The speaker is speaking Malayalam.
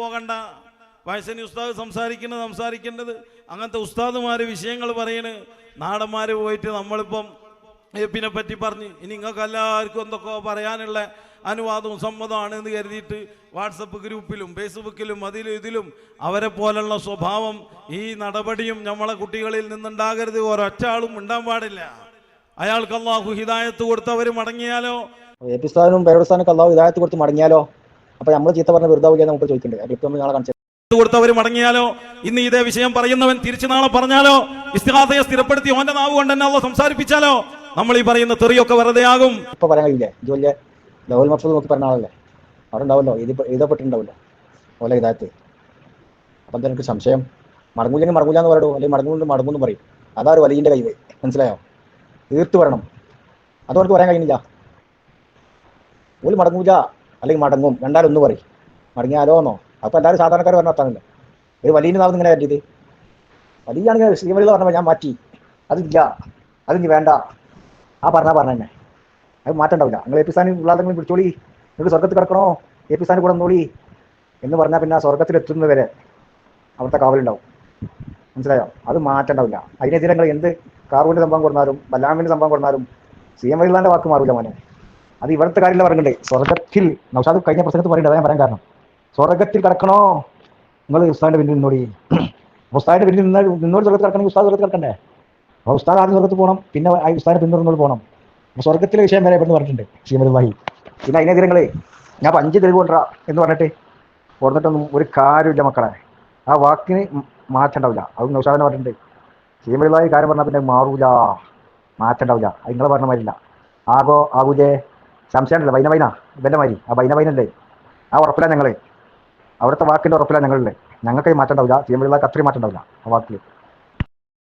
പോകണ്ട. വയസ്സിന് ഉസ്താദ് സംസാരിക്കുന്നത് സംസാരിക്കേണ്ടത്. അങ്ങനത്തെ ഉസ്താദുമാർ വിഷയങ്ങൾ പറയണ്. നാടന്മാർ പോയിട്ട് നമ്മളിപ്പം എപ്പിനെ പറ്റി പറഞ്ഞ്. ഇനി നിങ്ങൾക്ക് എല്ലാവർക്കും എന്തൊക്കെ പറയാനുള്ള അനുവാദവും സമ്മതമാണ് എന്ന് കരുതിയിട്ട് വാട്സപ്പ് ഗ്രൂപ്പിലും ഫേസ്ബുക്കിലും അതിലും ഇതിലും അവരെ പോലുള്ള സ്വഭാവം ഈ നടപടിയും നമ്മളെ കുട്ടികളിൽ നിന്നുണ്ടാകരുത്. ഒരൊറ്റ ആളും ഉണ്ടാൻ പാടില്ല. അയാൾക്ക് അള്ളാഹു ഹിദായത്ത് കൊടുത്ത് അവർ മടങ്ങിയാലോ ഏപ്പിസ്ഥാനും പേരോസ്ഥാനൊക്കെ അള്ളാഹു ഹിദായത്ത് കൊടുത്ത് മടങ്ങിയാലോ? അപ്പൊ നമ്മൾ ചീത്ത പറഞ്ഞ വെറുതെ ആവുകയെന്ന് നമുക്ക് ചോദിക്കേണ്ടത് നാളെ കൊടുത്തവർ മടങ്ങിയാലോ? ഇന്ന് ഇതേ വിഷയം പറയുന്നവൻ തിരിച്ചു നാളെ പറഞ്ഞാലോ? ഇസ്തിഹാസയെ സ്ഥിരപ്പെടുത്തി ഓന്റെ നാവ് കൊണ്ട് തന്നെ അള്ള സംസാരിപ്പിച്ചാലോ? നമ്മൾ ഈ പറയുന്ന തെറിയൊക്കെ വെറുതെ ആകും ഇപ്പൊ പറയാൻ കഴിയില്ലേ? ഇത് വലിയ ലവൽ മഫ്സൂദ് നോക്കി പറഞ്ഞ ആളല്ലേ? അവിടെ ഉണ്ടാവല്ലോ ഇത് എഴുതപ്പെട്ടിട്ടുണ്ടാവല്ലോ ഓലെ ഇതാത്ത് അപ്പൊ എനിക്ക് സംശയം. മടങ്ങൂല്ലെങ്കിൽ മടങ്ങൂല എന്ന് പറയൂ അല്ലെങ്കിൽ മടങ്ങുന്നുണ്ട് മടങ്ങൂന്ന് പറയും. അതാ ഒരു വലിയ കൈവ്? മനസ്സിലായോ? തീർത്ത് വരണം. അതുകൊണ്ട് പറയാൻ കഴിഞ്ഞില്ല ഓൽ മടങ്ങൂല. അല്ലെങ്കിൽ മടങ്ങും. രണ്ടാലും ഒന്ന് പറയും. മടങ്ങിയാലോ എന്നോ? അപ്പൊ എല്ലാവരും സാധാരണക്കാർ പറഞ്ഞ അർത്ഥമില്ല? ഒരു വലിയ നാവ് ഇങ്ങനെ പറ്റിയത് വലിയാണെങ്കിൽ ശ്രീമതി പറഞ്ഞപ്പോൾ ഞാൻ മാറ്റി. അതില്ല. അതിന് വേണ്ട. ആ പറഞ്ഞാ പറഞ്ഞ തന്നെ. അത് മാറ്റണ്ടാവില്ല. നിങ്ങൾ എ പി സ്ഥാനി ഉള്ളാതെങ്കിലും പിടിച്ചോളി നിങ്ങൾക്ക് സ്വർഗത്തിൽ കിടക്കണോ? എ പി സ്ഥാനി കൂടെ നോളി എന്ന് പറഞ്ഞാൽ പിന്നെ ആ സ്വർഗത്തിലെത്തുന്നവരെ അവിടുത്തെ കാവലുണ്ടാവും. മനസ്സിലായോ? അത് മാറ്റണ്ടാവില്ല. അതിനെതിരെ നിങ്ങൾ എന്ത് കാർവിന്റെ സംഭവം കൊടുത്താലും ബലാമിന്റെ സംഭവം കൊടുത്താലും സി എം വൈലാന്റെ വാക്ക് മാറില്ല മോനെ. അത് ഇവിടുത്തെ കാര്യമില്ല പറഞ്ഞിട്ടേ സ്വർഗത്തിൽ നൗഷാദ് കഴിഞ്ഞ പ്രസംഗത്ത് അതാ ഞാൻ പറയാൻ കാരണം. സ്വർഗത്തിൽ കിടക്കണോ? നിങ്ങൾ ഉസ്താദിന്റെ പിന്നിൽ നിന്നോടി. ഉസ്താദിന്റെ പിന്നിൽ നിന്ന് നിന്നോട് സ്വർഗത്തിൽ കിടക്കണമെങ്കിൽ ഉസ്താദ് സ്വർഗത്തിൽ കിടക്കണ്ടേ? അപ്പോൾ ഉസ്താദ് ആദ്യം സ്വർഗത്ത് പോകണം പിന്നെ ഉസ്താദിനെ പിന്തുടർന്നോട് പോകണം. സ്വർഗത്തിലെ വിഷയം വരെ ഇവിടുന്ന് പറഞ്ഞിട്ടുണ്ട് ശ്രീമതി വാഹി പിന്നെ അതിനെതിരെ ദിനങ്ങളെ ഞാൻ അഞ്ച് തെളിവ് കൊണ്ടുവരാ എന്ന് പറഞ്ഞിട്ട് കൊടുത്തിട്ടൊന്നും ഒരു കാര്യമില്ല മക്കളെ. ആ വാക്കിന് മാറ്റണ്ടാവില്ല അത് നൗഷാദിനെ പറഞ്ഞിട്ടുണ്ട്. ശ്രീമതി കാര്യം പറഞ്ഞാൽ പിന്നെ മാറൂല. മാറ്റണ്ടാവില്ല അത് നിങ്ങളെ പറഞ്ഞ മാതിരില്ല ആകോ ആകൂജേ? സംശയമുണ്ടല്ലോ വൈന വൈന. ഇവന്റെ മാതിരി ആ വൈന വൈനല്ലേ? ആ ഉറപ്പില്ല ഞങ്ങൾ അവിടുത്തെ വാക്കിന്റെ ഉറപ്പില്ല ഞങ്ങളല്ലേ? ഞങ്ങൾക്ക് മാറ്റം ഉണ്ടാവില്ല. ചെയ്യുമ്പോഴുള്ള അത്രയും മാറ്റം ഉണ്ടാവില്ല ആ വാക്കിൽ